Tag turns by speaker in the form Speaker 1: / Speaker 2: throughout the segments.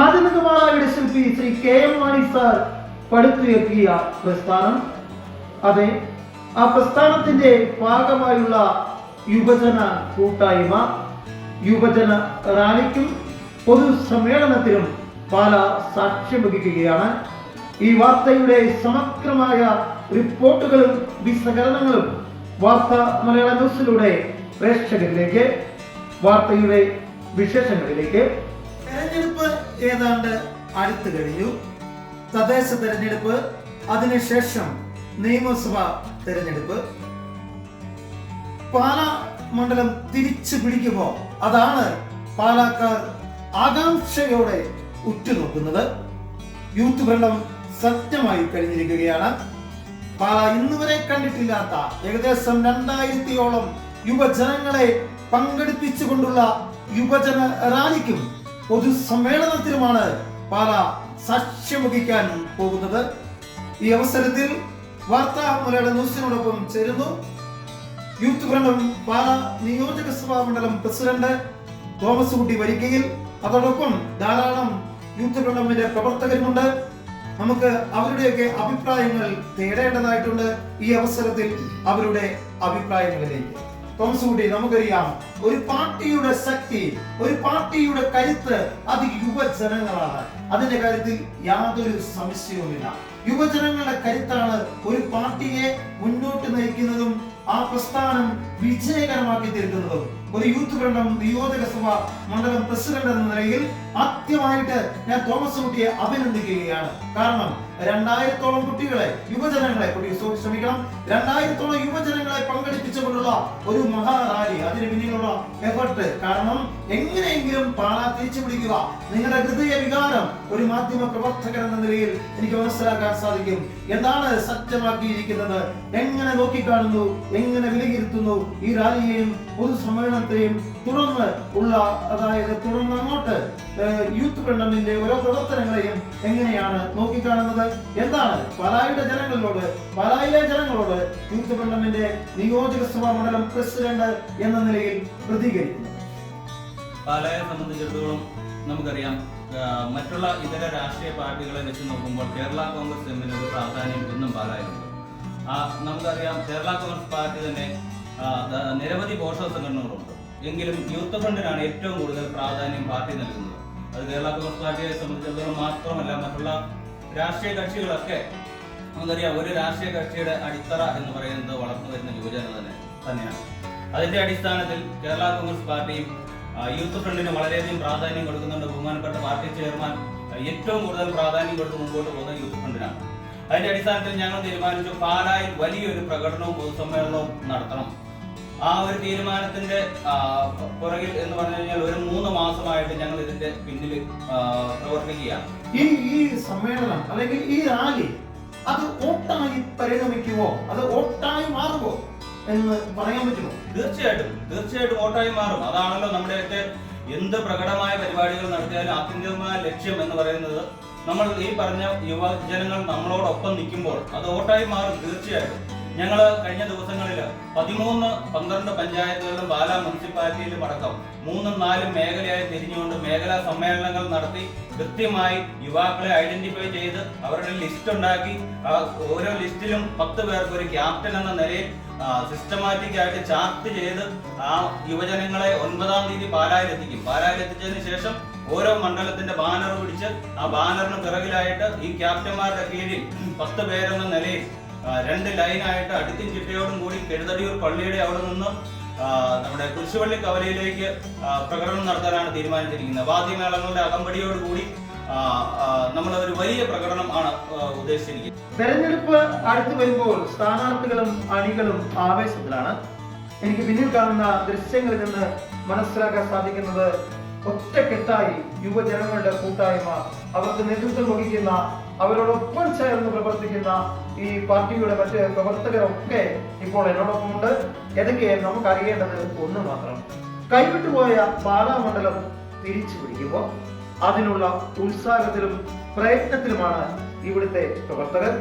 Speaker 1: ആധുനിക മാളായുടെ ശില്പി Shri K M Mani sir പടുത്തുയർത്തിയ പ്രസ്ഥാനം. അതെ ആ പ്രസ്ഥാനത്തിന്റെ ഭാഗമായുള്ള യുവജന കൂട്ടായ്മ യുവജന റാലിക്കും പൊതുസമ്മേളനത്തിനും പാല സാക്ഷ്യം വഹിക്കുകയാണ് ഈ വാർത്തയുടെ സമഗ്രമായ റിപ്പോർട്ടുകളും വിശകലനങ്ങളും വാർത്ത മലയാള ന്യൂസിലൂടെ പ്രേക്ഷകരിലേക്ക് വാർത്തയുടെ വിശേഷങ്ങളിലേക്ക്. തെരഞ്ഞെടുപ്പ് ഏതാണ്ട് അടുത്തു കഴിഞ്ഞു. തദ്ദേശ തെരഞ്ഞെടുപ്പ് അതിനുശേഷം നിയമസഭാ തെരഞ്ഞെടുപ്പ്. പാലാ മണ്ഡലം തിരിച്ചു പിടിക്കുമോ അതാണ് പാലാക്കാർ ആകാംക്ഷയോടെ ഉറ്റുനോക്കുന്നത്. യൂത്ത് ഭരണം സത്യമായി കഴിഞ്ഞിരിക്കുകയാണ്. പാല ഇന്ന് വരെ കണ്ടിട്ടില്ലാത്ത ഏകദേശം രണ്ടായിരത്തിയോളം യുവജനങ്ങളെ പങ്കെടുപ്പിച്ചുകൊണ്ടുള്ള യുവജന റാലിക്കും പൊതുസമ്മേളനത്തിനുമാണ് പാല സാക്ഷ്യമുഖിക്കാൻ പോകുന്നത്. ഈ അവസരത്തിൽ വാർത്താ മലയാള ന്യൂസിനോടൊപ്പം ചേരുന്നു. യൂത്ത് ഫ്രണ്ടും പാല നിയോജക സഭാ മണ്ഡലം പ്രസിഡന്റ് തോമസ് കുട്ടി വരിക്കയിൽ അതോടൊപ്പം ധാരാളം യൂത്ത് ഫ്രണ്ടമിന്റെ പ്രവർത്തകരുമുണ്ട്. നമുക്ക് അവരുടെയൊക്കെ അഭിപ്രായങ്ങൾ തേടേണ്ടതായിട്ടുണ്ട്. ഈ അവസരത്തിൽ അവരുടെ അഭിപ്രായങ്ങളിലേക്ക്. തോമസ് കുട്ടി നമുക്കറിയാം ഒരു പാർട്ടിയുടെ ശക്തി ഒരു പാർട്ടിയുടെ കരുത്ത് അത് യുവജനങ്ങളാണ്. അതിന്റെ കാര്യത്തിൽ യാതൊരു സംശയവുമില്ല. യുവജനങ്ങളുടെ കരുത്താണ് ഒരു പാർട്ടിയെ മുന്നോട്ട് നയിക്കുന്നതും ആ പ്രസ്ഥാനം വിജയകരമാക്കി തീർക്കുന്നതും. ഒരു യൂത്ത് ഭരണം നിയോജക സഭ മണ്ഡലം പ്രസിഡന്റ് എന്ന നിലയിൽ ആദ്യമായിട്ട് ഞാൻ തോമസ് കുട്ടിയെ അഭിനന്ദിക്കുകയാണ്. കാരണം രണ്ടായിരത്തോളം കുട്ടികളെ യുവജനങ്ങളെ കുട്ടി ശ്രമിക്കണം. രണ്ടായിരത്തോളം യുവജനങ്ങളെ പങ്കെടുപ്പിച്ചുകൊണ്ടുള്ള ഒരു മഹാറാലി. അതിന് പിന്നിലുള്ള എഫർട്ട് കാരണം എങ്ങനെയെങ്കിലും പാലാ തിരിച്ചു പിടിക്കുക. നിങ്ങളുടെ ഹൃദയ വികാരം ഒരു മാധ്യമ പ്രവർത്തകൻ എന്ന നിലയിൽ എനിക്ക് മനസ്സിലാക്കാൻ സാധിക്കും. എന്താണ് സത്യമാക്കിയിരിക്കുന്നത്? എങ്ങനെ നോക്കിക്കാണുന്നു? എങ്ങനെ വിലയിരുത്തുന്നു? ഈ റാലിയെയും പൊതുസമ്മേളനത്തെയും തുടർന്ന് ഉള്ള അതായത് തുടർന്ന് അങ്ങോട്ട് യൂത്ത് ഫ്രണ്ടിന്റെ ഓരോ പ്രവർത്തനങ്ങളെയും എങ്ങനെയാണ് നോക്കിക്കാണുന്നത്? എന്താണ് പാലായുടെ ജനങ്ങളോട് പാലായിലെ ജനങ്ങളോട് യൂത്ത് ഫ്രണ്ടമിന്റെ നിയോജക സഭാ മണ്ഡലം പ്രസിഡന്റ് എന്ന നിലയിൽ പ്രതികരിക്കുന്നത്
Speaker 2: പാലായെ സംബന്ധിച്ചിടത്തോളം നമുക്കറിയാം മറ്റുള്ള ഇതര രാഷ്ട്രീയ പാർട്ടികളെ വെച്ച് നോക്കുമ്പോൾ കേരള കോൺഗ്രസ് എമ്മിന് ഒരു പ്രാധാന്യം ഇന്നും പാലായിട്ടുണ്ട് ആ നമുക്കറിയാം കേരള കോൺഗ്രസ് പാർട്ടി തന്നെ നിരവധി പോഷക സംഘടനകളുണ്ട് എങ്കിലും യൂത്ത് ഫണ്ടിനാണ് ഏറ്റവും കൂടുതൽ പ്രാധാന്യം പാർട്ടി നൽകുന്നത്. അത് കേരള കോൺഗ്രസ് പാർട്ടിയെ സംബന്ധിച്ചിടത്തോളം മാത്രമല്ല മറ്റുള്ള രാഷ്ട്രീയ കക്ഷികളൊക്കെ നമുക്കറിയാം ഒരു രാഷ്ട്രീയ കക്ഷിയുടെ അടിത്തറ എന്ന് പറയുന്നത് വളർന്നു വരുന്ന യുവജന തന്നെ തന്നെയാണ്. അതിന്റെ അടിസ്ഥാനത്തിൽ കേരള കോൺഗ്രസ് പാർട്ടിയും യൂത്ത് ഫ്രണ്ടിന് വളരെയധികം പ്രാധാന്യം കൊടുക്കുന്നുണ്ട്. ബഹുമാനപ്പെട്ട പാർട്ടി ചെയർമാൻ ഏറ്റവും കൂടുതൽ പ്രാധാന്യം കൊടുത്ത് മുമ്പോട്ട് പോകുന്ന യൂത്ത് ഫ്രണ്ടിനാണ് അതിന്റെ അടിസ്ഥാനത്തിൽ ഞങ്ങൾ തീരുമാനിച്ചു പാലായിൽ വലിയൊരു പ്രകടനവും പൊതുസമ്മേളനവും നടത്തണം. ആ ഒരു തീരുമാനത്തിന്റെ പുറകിൽ എന്ന് പറഞ്ഞു കഴിഞ്ഞാൽ ഒരു മൂന്ന് മാസമായിട്ട് ഞങ്ങൾ ഇതിന്റെ പിന്നിൽ പ്രവർത്തിക്കുകയാണ്.
Speaker 1: ഈ ഈ സമ്മേളനം അല്ലെങ്കിൽ ഈ റാലി അത് ഓട്ടായി പരിണമിക്കുമോ? അത് ഓട്ടായി മാറുമോ എന്ന് പറയാൻ പറ്റുമോ?
Speaker 2: തീർച്ചയായിട്ടും തീർച്ചയായിട്ടും ഓട്ടായി മാറും. അതാണല്ലോ നമ്മുടെയൊക്കെ എന്ത് പ്രകടമായ പരിപാടികൾ നടത്തിയാലും ആത്യന്തികമായ ലക്ഷ്യം എന്ന് പറയുന്നത്. നമ്മൾ ഈ പറഞ്ഞ യുവജനങ്ങൾ നമ്മളോടൊപ്പം നിൽക്കുമ്പോൾ അത് ഓട്ടായി മാറും തീർച്ചയായിട്ടും. ഞങ്ങൾ കഴിഞ്ഞ ദിവസങ്ങളിൽ പതിമൂന്ന് പന്ത്രണ്ട് പഞ്ചായത്തുകളിലും ബാല മുനിസിപ്പാലിറ്റിയിലും അടക്കം മൂന്നും നാലും മേഖലയായി തിരിഞ്ഞുകൊണ്ട് മേഖലാ സമ്മേളനങ്ങൾ നടത്തി കൃത്യമായി യുവാക്കളെ ഐഡന്റിഫൈ ചെയ്ത് അവരുടെ ലിസ്റ്റ് ഉണ്ടാക്കി. ഓരോ ലിസ്റ്റിലും പത്ത് പേർക്ക് ഒരു ക്യാപ്റ്റൻ എന്ന നിലയിൽ സിസ്റ്റമാറ്റിക് ആയിട്ട് ചാർട്ട് ചെയ്ത് ആ യുവജനങ്ങളെ ഒൻപതാം തീയതി പാലായിലെത്തിക്കും. പാലായിലെത്തിച്ചതിന് ശേഷം ഓരോ മണ്ഡലത്തിന്റെ ബാനർ പിടിച്ച് ആ ബാനറിന് പിറകിലായിട്ട് ഈ ക്യാപ്റ്റന്മാരുടെ കീഴിൽ പത്ത് പേരെന്ന നിലയിൽ രണ്ട് ലൈനായിട്ട് അടുത്തും ചിട്ടയോടും കൂടി കെഴുതടിയൂർ പള്ളിയുടെ അവിടെ നിന്നും നമ്മുടെ കുരിശുപള്ളി കവലയിലേക്ക് പ്രകടനം നടത്താനാണ് തീരുമാനിച്ചിരിക്കുന്നത്. വാദ്യമേളങ്ങളുടെ അകമ്പടിയോടുകൂടി നമ്മൾ ഒരു വലിയ പ്രകടനം ആണ് ഉദ്ദേശിച്ചിരിക്കുന്നത്.
Speaker 1: തെരഞ്ഞെടുപ്പ് അടുത്ത് വരുമ്പോൾ സ്ഥാനാർത്ഥികളും അണികളും ആവേശത്തിലാണ്. എനിക്ക് പിന്നിൽ കാണുന്ന ദൃശ്യങ്ങളിൽ നിന്ന് മനസ്സിലാക്കാൻ സാധിക്കുന്നത് ഒറ്റക്കെട്ടായി യുവജനങ്ങളുടെ കൂട്ടായ്മ അവർക്ക് നേതൃത്വം വഹിക്കുന്ന അവരോടൊപ്പം ചേർന്ന് പ്രവർത്തിക്കുന്ന ഈ പാർട്ടിയുടെ മറ്റ് പ്രവർത്തകരൊക്കെ ഇപ്പോൾ എന്നോടൊപ്പമുണ്ട് ഏതൊക്കെ നമുക്ക് അറിയേണ്ടത് ഒന്ന് മാത്രം. കൈവിട്ടുപോയ പാലാമണ്ഡലം തിരിച്ചു പിടിക്കുമ്പോൾ അതിനുള്ള ഉത്സാഹത്തിലും പ്രയത്നത്തിലുമാണ് ഇവിടുത്തെ പ്രവർത്തകർ.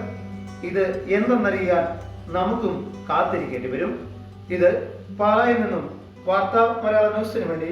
Speaker 1: ഇത് എന്തെന്നറിയാൻ നമുക്കും കാത്തിരിക്കേണ്ടി വരും. ഇത് പാലായിൽ നിന്നും വാർത്താ മലയാള ന്യൂസിന് വേണ്ടി